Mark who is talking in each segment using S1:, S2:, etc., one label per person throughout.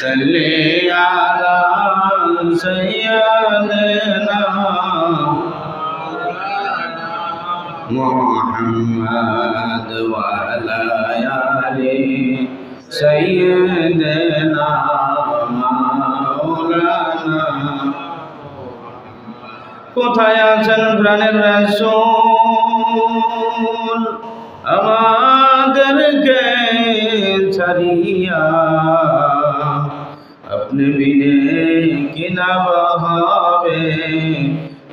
S1: صل على سيدنا محمد وعلى آل سيدنا مولانا কোথায় আছেন প্রাণের রাসূল আমাদেরকে ছাড়িয়া বিনে কিনা হবে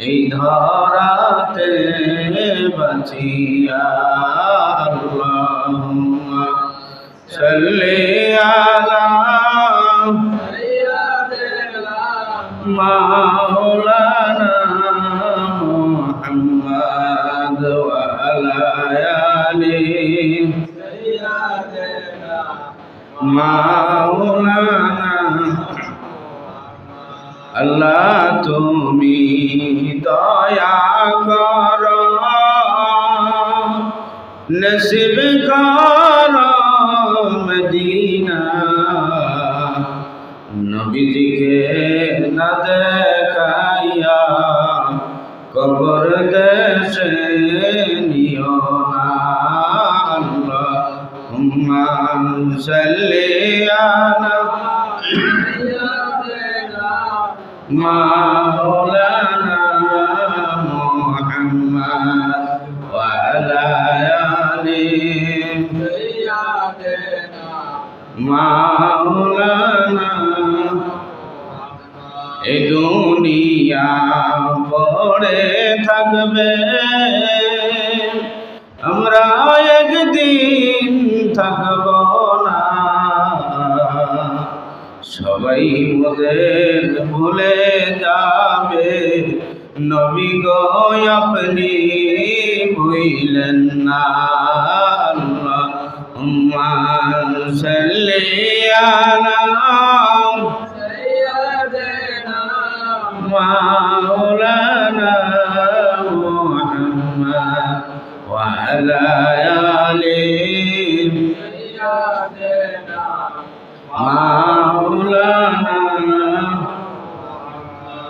S1: এই ধরাতে বাঁচিয়া সাল্লি আলা মাওলানা মুহাম্মদ ওয়া আলি মাওলানা আল্লাহ তুমি দয়া কর। নসিব কর মদিনা। নবীজিকে না দেখাইয়া কবর দেশে مولانا محمد وعلى آله مولانا এ দুনিয়া পড়ে থাকবে আমরা একদিন থাকব সবাই মোদের ভুলে যাবে। নবী গো আপনি ভুইলেন না আল্লাহুম্মা সাল্লি আলা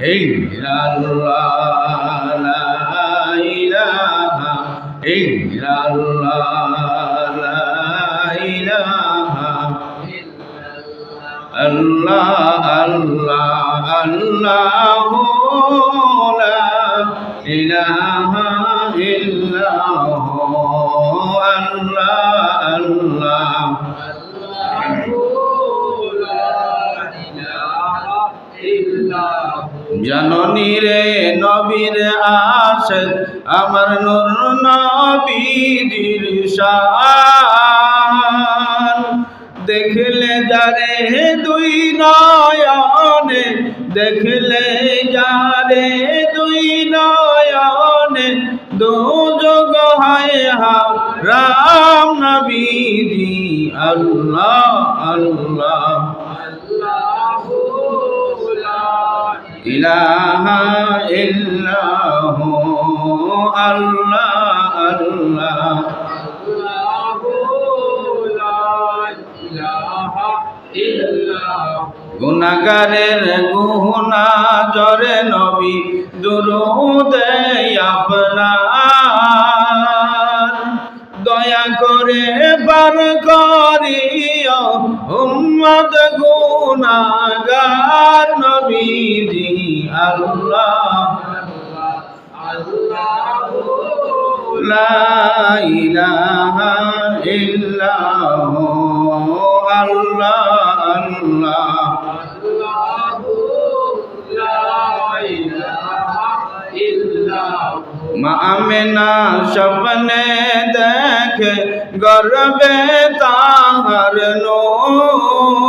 S1: ইলাহা ইল্লাল্লাহ লা ইলাহা ইল্লাল্লাহ লা ইলাহা আল্লাহ আল্লাহ। জননী রে, নবীর আশে, আমার নূর নবীর শান দেখলে যারে দুই নয়নে, দেখলে যারে দুই নয়নে দু যোগ হয় হা রাম আল্লাহ আল্লাহ। আল্লাহ গুনাগারের গুহনা জরে নবী দুরুদে আপনার নবীজি আল্লাহ। লা ইলাহা ইল্লাহু আল্লাহ আল্লাহ। মা আমেনা স্বপ্নে দেখে গর্বে তাহার নূর।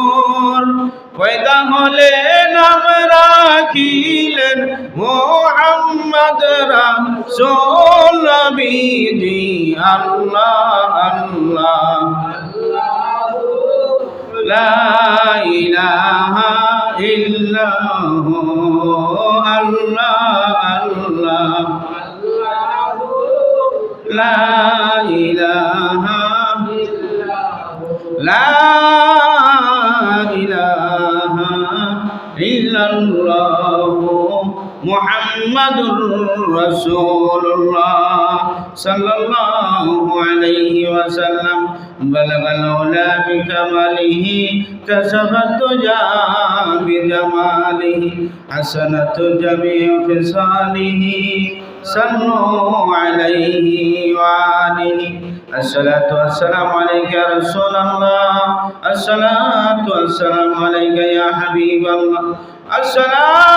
S1: রাসূল নবীজি আল্লাহ আল্লাহ। লা ইলাহা ইল্লাহু আল্লাহ আল্লাহ। লা ইলাহা লা ইল্লাল্লাহু। মুহাম্মাদুর রাসূলুল্লাহ সাল্লাল্লাহু আলাইহি ওয়াসাল্লাম بلغ العلا بكماله كسب الدجى بجماله حسنة جميع خصاله صلوا عليه وآله الصلاة والسلام عليك يا رسول الله الصلاة والسلام عليك يا حبيب الله الصلاة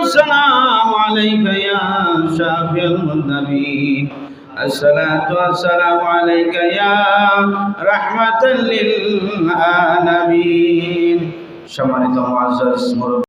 S1: والسلام عليك يا شافي المذنبين الصلاة والسلام عليك يا رحمة للعالمين সম্মানিত মুআজ্জাজ মুরব্বী